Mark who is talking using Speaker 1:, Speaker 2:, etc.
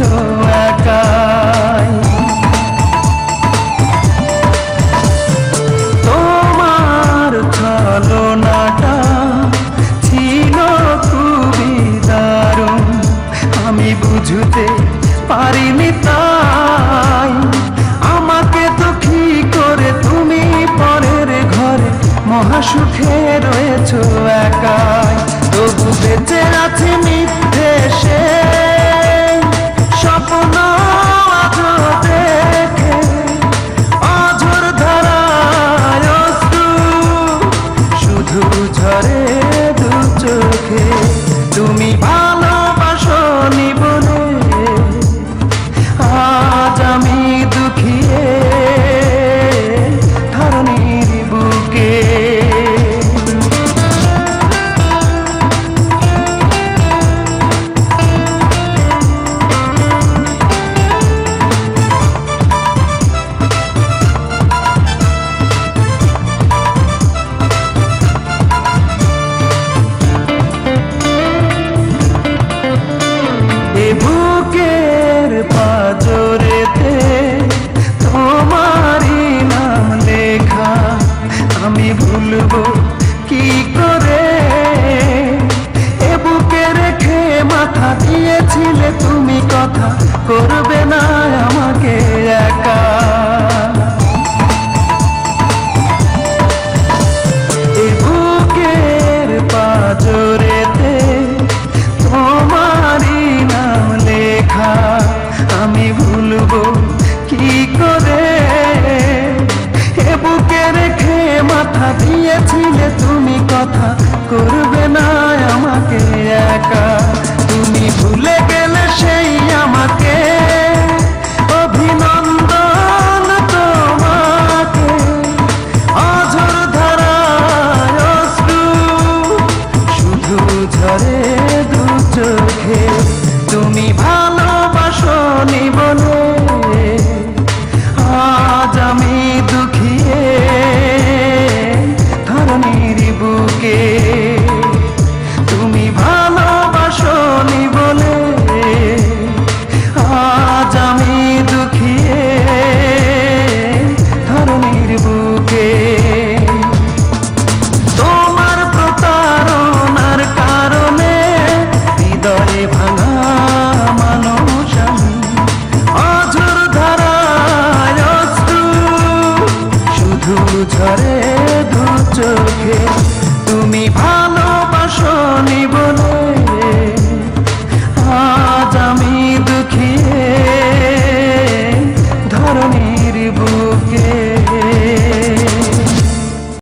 Speaker 1: আছো তোমার ছলনাটা ছিল আমি বুঝতে পারিনি তাই। আমাকে দুঃখী করে তুমি পরের ঘরে মহাসুখে রয়েছ একাই। তবু বেঁচে আছে মিথ্যে সে Oh on. তুমি কথা করবে না আমাকে একা।